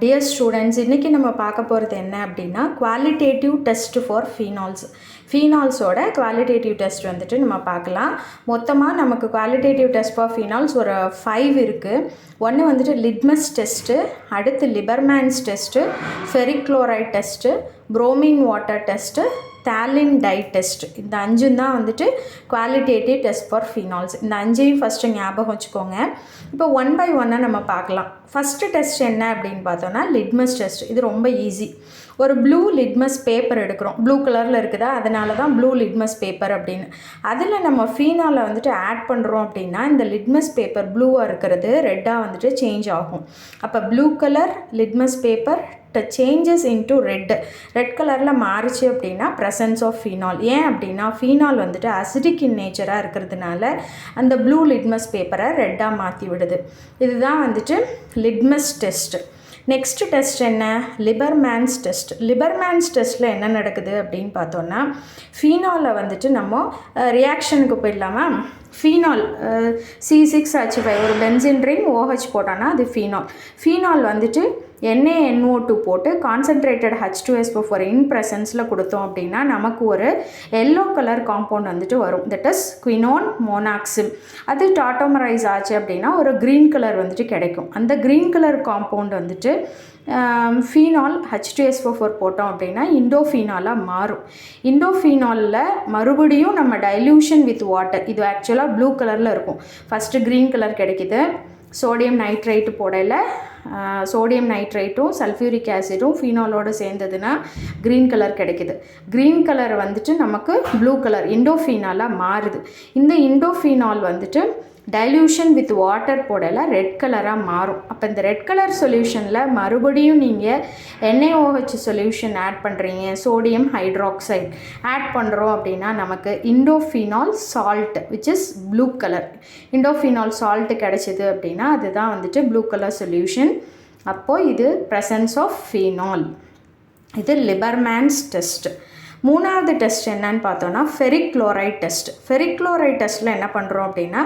Dear students இன்றைக்கி நம்ம பார்க்க போகிறது என்ன அப்படின்னா குவாலிட்டேட்டிவ் டெஸ்ட் ஃபார் ஃபீனால்ஸ் ஃபீனால்ஸோட குவாலிட்டேட்டிவ் டெஸ்ட் வந்துட்டு நம்ம பார்க்கலாம். மொத்தமாக நமக்கு குவாலிட்டேட்டிவ் டெஸ்ட் ஃபார் ஃபீனால்ஸ் ஒரு ஃபைவ் இருக்குது ஒன்று வந்துட்டு லிட்மஸ் டெஸ்ட்டு அடுத்து Liebermann's test ferric chloride test bromine water test phthalein dye test இந்த அஞ்சும் தான் வந்துட்டு குவாலிட்டேட்டிவ் டெஸ்ட் ஃபார் ஃபீனால்ஸ். இந்த அஞ்சையும் ஃபஸ்ட்டு ஞாபகம் வச்சுக்கோங்க. இப்போ ஒன் பை ஒன்னாக நம்ம பார்க்கலாம். ஃபஸ்ட்டு டெஸ்ட் என்ன அப்படின்னு பார்த்தோன்னா லிட்மஸ் டெஸ்ட். இது ரொம்ப ஈஸி ஒரு ப்ளூ லிட்மஸ் பேப்பர் எடுக்கிறோம். ப்ளூ கலரில் இருக்குதா? அதனால தான் ப்ளூ லிட்மஸ் பேப்பர் அப்படின்னு. அதில் நம்ம ஃபீனாலை வந்துட்டு ஆட் பண்ணுறோம் அப்படின்னா இந்த லிட்மஸ் பேப்பர் ப்ளூவாக இருக்கிறது ரெட்டாக வந்துட்டு சேஞ்ச் ஆகும். அப்போ blue colour litmus paper changes into red red கலரில் மாறிச்சு அப்படின்னா ப்ரெசன்ஸ் ஆஃப் ஃபீனால் ஏன் அப்படின்னா ஃபீனால் வந்துட்டு அசிடிக் இன் நேச்சராக இருக்கிறதுனால அந்த ப்ளூ லிட்மஸ் பேப்பரை ரெட்டாக மாற்றி விடுது. இதுதான் வந்துட்டு லிட்மஸ் டெஸ்ட்டு நெக்ஸ்ட் டெஸ்ட் என்ன? லிபர்மேன்ஸ் டெஸ்ட் லிபர்மேன்ஸ் டெஸ்ட்டில் என்ன நடக்குது அப்படின்னு பார்த்தோன்னா ஃபீனாலில் வந்துட்டு நம்ம ரியாக்ஷனுக்கு போயிடலாமா? Phenol C six H five ஒரு பென்சின் ரிங் ஓஹெச் போட்டோன்னா அது ஃபீனால் ஃபீனால் வந்துட்டு NaNO2 டூ போட்டு concentrated H two S four in ப்ரெசன்ஸில் கொடுத்தோம் அப்படின்னா நமக்கு ஒரு எல்லோ கலர் காம்பவுண்ட் வந்துட்டு வரும். தட் இஸ் குவினோன் மோனாக்சிம் அது டாட்டோமரைஸ் ஆச்சு அப்படின்னா ஒரு க்ரீன் கலர் வந்துட்டு கிடைக்கும். அந்த க்ரீன் கலர் காம்பவுண்ட் வந்துட்டு phenol H two S four போட்டோம் அப்படின்னா இண்டோஃபீனாலாக மாறும். இண்டோஃபீனாலில் மறுபடியும் நம்ம டைல்யூஷன் வித் வாட்டர் இது ஆக்சுவலாக ப்ளூ கலரில் இருக்கும். ஃபஸ்ட்டு க்ரீன் கலர் கிடைக்கிது. சோடியம் நைட்ரைட்டு போடையில் சோடியம் நைட்ரைட்டும் சல்ஃபியூரிக் ஆசிடும் ஃபீனாலோடு சேர்ந்ததுன்னா க்ரீன் கலர் கிடைக்குது. க்ரீன் கலர் வந்துட்டு நமக்கு ப்ளூ கலர் இண்டோஃபீனாலாக மாறுது. இந்த இண்டோஃபீனால் வந்துட்டு டைல்யூஷன் வித் வாட்டர் போடலாம் ரெட் கலராக மாறும். அப்போ இந்த ரெட் கலர் சொல்யூஷனில் மறுபடியும் நீங்கள் என்ஏஓஹெச் சொல்யூஷன் ஆட் பண்ணுறீங்க சோடியம் ஹைட்ராக்சைட் ஆட் பண்ணுறோம் அப்படின்னா நமக்கு indophenol salt which is blue colour indophenol salt கிடச்சிது அப்படின்னா அதுதான் வந்துட்டு ப்ளூ கலர் சொல்யூஷன் அப்போது இது ப்ரெசன்ஸ் ஆஃப் ஃபீனால் இது லிபர்மேன்ஸ் டெஸ்ட் மூணாவது டெஸ்ட் என்னன்னு பார்த்தோன்னா ferric chloride test. Ferric chloride டெஸ்ட்டில் என்ன பண்ணுறோம் அப்படின்னா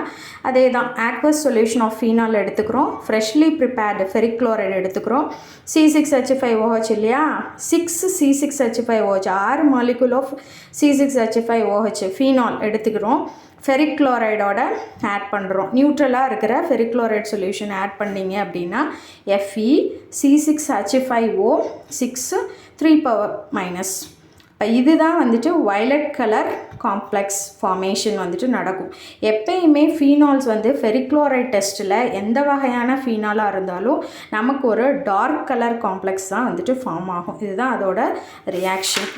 அதே தான் ஆக்வஸ் சொல்யூஷன் ஆஃப் ஃபீனால் எடுத்துக்கிறோம் ஃப்ரெஷ்லி ப்ரிப்பேர்டு ஃபெரிக் குளோரைட் எடுத்துக்கிறோம் C six H five OH இல்லையா? Six C six H five OH ஆறு molecule of C six H five OH phenol எடுத்துக்கிறோம். ஃபெரிக் குளோரைடோட ஆட் பண்ணுறோம் நியூட்ரலாக இருக்கிற ஃபெரிக் குளோரைட் சொல்யூஷன் ஆட் பண்ணிங்க அப்படின்னா F E C six H five O six three power minus இதுதான் வந்துட்டு வயலட் கலர் காம்ப்ளெக்ஸ் ஃபார்மேஷன் வந்துட்டு நடக்கும். எப்பயுமே ஃபீனால்ஸ் வந்து ஃபெரிக்ளோரைட் டெஸ்ட்டில் எந்த வகையான ஃபீனாலாக இருந்தாலும் நமக்கு ஒரு டார்க் கலர் காம்ப்ளெக்ஸ் தான் வந்துட்டு ஃபார்ம் ஆகும். இதுதான் அதோட ரியாக்ஷன்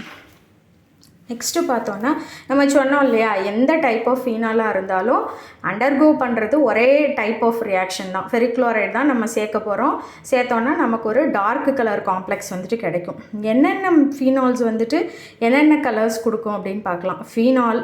நெக்ஸ்ட்டு பார்த்தோன்னா நம்ம சொன்னோம் இல்லையா எந்த டைப் ஆஃப் ஃபீனாலாக இருந்தாலும் அண்டர்கோ பண்ணுறது ஒரே டைப் ஆஃப் ரியாக்ஷன் தான். ஃபெரிக்ளோரைட் தான் நம்ம சேர்க்க போகிறோம் சேர்த்தோன்னா நமக்கு ஒரு டார்க் கலர் காம்ப்ளெக்ஸ் வந்துட்டு கிடைக்கும். என்னென்ன ஃபீனால்ஸ் வந்துட்டு என்னென்ன கலர்ஸ் கொடுக்கும் அப்படின்னு பார்க்கலாம். ஃபீனால்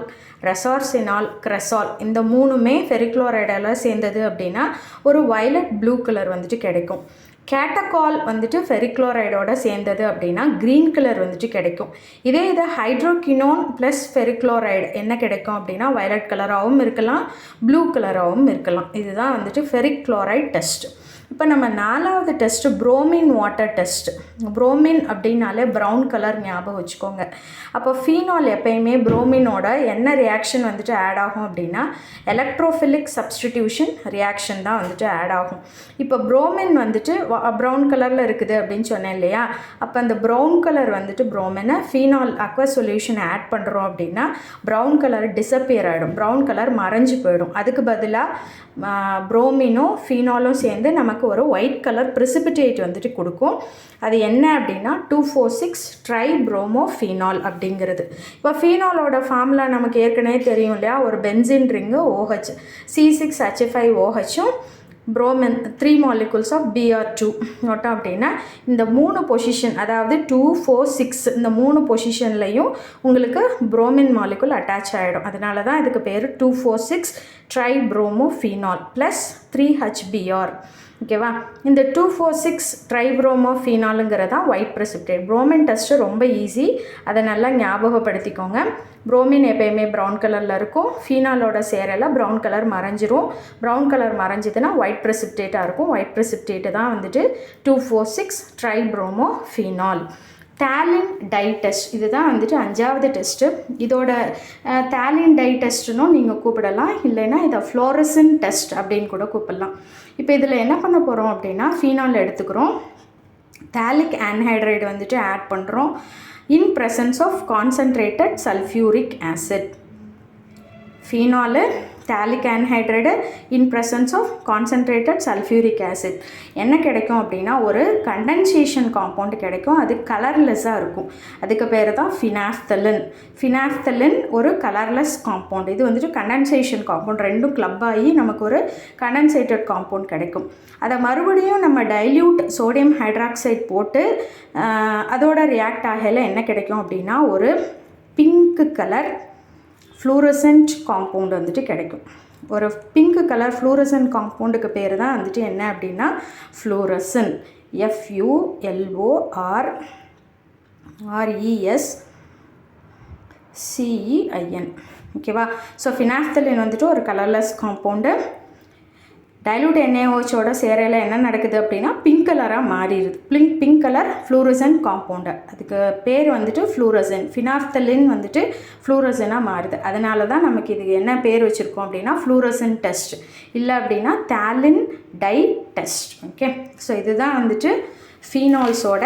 ரெசார்சினால் க்ரெசால் இந்த மூணுமே ஃபெரிக்ளோரைடெல்லாம் சேர்ந்தது அப்படின்னா ஒரு வயலட் ப்ளூ கலர் வந்துட்டு கிடைக்கும். கேட்டகால் வந்துட்டு ஃபெரிக்ளோரைடோட சேர்ந்தது அப்படின்னா க்ரீன் கலர் வந்துட்டு கிடைக்கும். இதே இதை ஹைட்ரோகினோன் ப்ளஸ் ஃபெரிக்ளோரைடு என்ன கிடைக்கும் அப்படின்னா வயலட் கலராகவும் இருக்கலாம் ப்ளூ கலராகவும் இருக்கலாம். இதுதான் வந்துட்டு ஃபெரிக்ளோரைட் டெஸ்ட். இப்போ நம்ம நாலாவது test bromine water test bromine அப்படின்னாலே ப்ரௌன் கலர் ஞாபகம் வச்சுக்கோங்க. அப்போ ஃபீனால் எப்பயுமே ப்ரோமினோட என்ன ரியாக்ஷன் வந்துட்டு ஆட் ஆகும் அப்படின்னா எலக்ட்ரோஃபிலிக் சப்ஸ்டிடியூஷன் ரியாக்ஷன் தான் வந்துட்டு ஆட் ஆகும். இப்போ ப்ரோமின் வந்துட்டு ப்ரௌன் கலரில் இருக்குது அப்படின்னு சொன்னேன் இல்லையா? அப்போ அந்த ப்ரௌன் கலர் வந்துட்டு ப்ரோமினை ஃபீனால் அக்வா சொல்யூஷன் ஆட் பண்ணுறோம் அப்படின்னா ப்ரௌன் கலர் டிசப்பியர் ஆகிடும் ப்ரௌன் கலர் மறைஞ்சு போயிடும். அதுக்கு பதிலாக ப்ரோமினும் ஃபீனாலும் சேர்ந்து நமக்கு ஒரு ஒயிட் கலர் ப்ரிசிபிடேட் வந்துட்டு கொடுக்கும். அது என்ன அப்படின்னா two four six tri bromo phenol அப்படிங்கிறது. இப்போ ஃபீனாலோட ஃபார்முலா நமக்கு ஏற்கனவே தெரியும் இல்லையா? ஒரு benzene ring OH C six H F I five ஓஹெச்சும் bromine three molecules of B R two மட்டும் அப்படின்னா இந்த மூணு பொசிஷன் அதாவது டூ ஃபோர் சிக்ஸ் இந்த மூணு பொசிஷன்லையும் உங்களுக்கு ப்ரோமின் மாலிகுல் அட்டாச் ஆகிடும் அதனால தான் இதுக்கு பேர் two four six tri bromo phenol plus three H B R ஓகேவா இந்த டூ ஃபோர் சிக்ஸ் ட்ரைப்ரோமோ ஃபீனாலுங்கிறதான் ஒயிட் ப்ரெசிப்டேட் ப்ரோமின் டெஸ்ட்டு ரொம்ப ஈஸி அதை நல்லா ஞாபகப்படுத்திக்கோங்க. ப்ரோமின் எப்பயுமே ப்ரௌன் கலரில் இருக்கும். ஃபீனாலோட சேரெல்லாம் ப்ரௌன் கலர் மறைஞ்சிரும். ப்ரௌன் கலர் மறைஞ்சதுன்னா ஒயிட் ப்ரெசிப்டேட்டாக இருக்கும். ஒயிட் ப்ரெசிப்டேட்டு தான் வந்துட்டு two four six tribromo phenol phthalein dye test இதுதான் வந்துட்டு அஞ்சாவது டெஸ்ட்டு இதோட டேலின் டை டெஸ்ட்டுனும் நீங்கள் கூப்பிடலாம். இல்லைன்னா இதை ஃப்ளோரசன் டெஸ்ட் அப்படின்னு கூட கூப்பிடலாம். இப்போ இதில் என்ன பண்ண போகிறோம் அப்படின்னா ஃபீனால் எடுத்துக்கிறோம். தேலிக் ஆன்ஹைட்ரைடு வந்துட்டு ஆட் பண்ணுறோம் in presence of concentrated sulphuric acid phenol phthalic anhydride in presence of concentrated sulphuric acid என்ன கிடைக்கும் அப்படின்னா ஒரு கண்டென்சேஷன் காம்பவுண்ட் கிடைக்கும். அது கலர்லெஸ்ஸாக இருக்கும். அதுக்கு பேர் தான் ஃபினாஃப்தலின் ஃபினாஃப்தலின் ஒரு கலர்லெஸ் காம்பவுண்ட் இது வந்துட்டு கண்டென்சேஷன் காம்பவுண்ட் ரெண்டும் கிளப் ஆகி நமக்கு ஒரு கண்டென்சேட்டட் காம்பவுண்ட் கிடைக்கும். அதை மறுபடியும் நம்ம டைல்யூட் சோடியம் ஹைட்ராக்சைட் போட்டு அதோட ரியாக்ட் ஆகையில் என்ன கிடைக்கும் அப்படின்னா ஒரு பிங்க் கலர் ஃப்ளூரசன்ட் காம்பவுண்ட் வந்துட்டு கிடைக்கும். ஒரு பிங்க் கலர் ஃப்ளூரசன்ட் காம்பவுண்டுக்கு பேர் தான் வந்துட்டு என்ன அப்படின்னா ஃப்ளூரசன் எஃப்யூஎல்ஓஆர் ஆர்இஎஸ் சிஇஐஎன் ஓகேவா ஸோ ஃபினாஃப்தலின் வந்துட்டு ஒரு கலர்லெஸ் காம்பவுண்டு டைலூட் என்ஏஓச்சோட சேரையில் என்ன நடக்குது அப்படின்னா பிங்க் கலராக மாறிடுது. Pink pink colour fluorescein compound அதுக்கு பேர் வந்துட்டு ஃப்ளூரசன் ஃபினாஃப்தலின் வந்துட்டு ஃப்ளூரசனாக மாறுது. அதனால தான் நமக்கு இதுக்கு என்ன பேர் வச்சுருக்கோம் அப்படின்னா ஃப்ளூரசன் டெஸ்ட் இல்லை அப்படின்னா phthalein dye test okay so இதுதான் வந்துட்டு ஃபீனால்ஸோட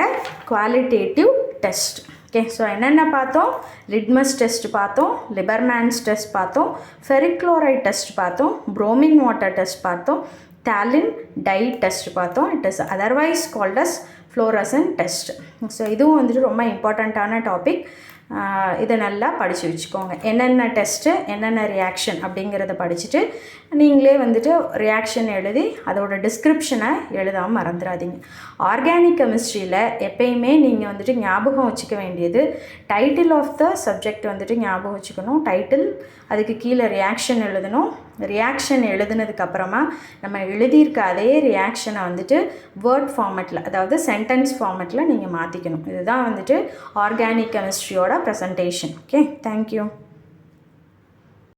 குவாலிட்டேட்டிவ் டெஸ்ட் ஓகே ஸோ என்னென்ன பார்த்தோம்? லிட்மஸ் டெஸ்ட் பார்த்தோம் லிபர்மேன்ஸ் டெஸ்ட் பார்த்தோம் ஃபெரிக்ளோரைட் டெஸ்ட் பார்த்தோம் ப்ரோமின் வாட்டர் டெஸ்ட் பார்த்தோம் டேலின் டை டெஸ்ட் பார்த்தோம். It is otherwise called as fluorescein test so இதுவும் வந்துட்டு ரொம்ப இம்பார்ட்டண்ட்டான டாபிக் இதை நல்லா படித்து வச்சுக்கோங்க. என்னென்ன டெஸ்ட்டு என்னென்ன ரியாக்ஷன் அப்படிங்கிறத படிச்சுட்டு நீங்களே வந்துட்டு ரியாக்ஷன் எழுதி அதோட டிஸ்கிரிப்ஷனை எழுதாமல் மறந்துடாதீங்க ஆர்கானிக் கெமிஸ்ட்ரியில் எப்பயுமே நீங்கள் வந்துட்டு ஞாபகம் வச்சுக்க வேண்டியது டைட்டில் ஆஃப் த சப்ஜெக்ட் வந்துட்டு ஞாபகம் வச்சுக்கணும். டைட்டில் அதுக்கு கீழே ரியாக்ஷன் எழுதணும். ரியாக்ஷன் எழுதுனதுக்கப்புறமா நம்ம எழுதியிருக்க அதே ரியாக்ஷனை வந்துட்டு வேர்ட் ஃபார்மெட்டில் அதாவது சென்டென்ஸ் ஃபார்மெட்டில் நீங்கள் மாற்றிக்கணும் இதுதான் வந்துட்டு ஆர்கானிக் கெமிஸ்ட்ரியோட ப்ரெசன்டேஷன் ஓகே தேங்க்யூ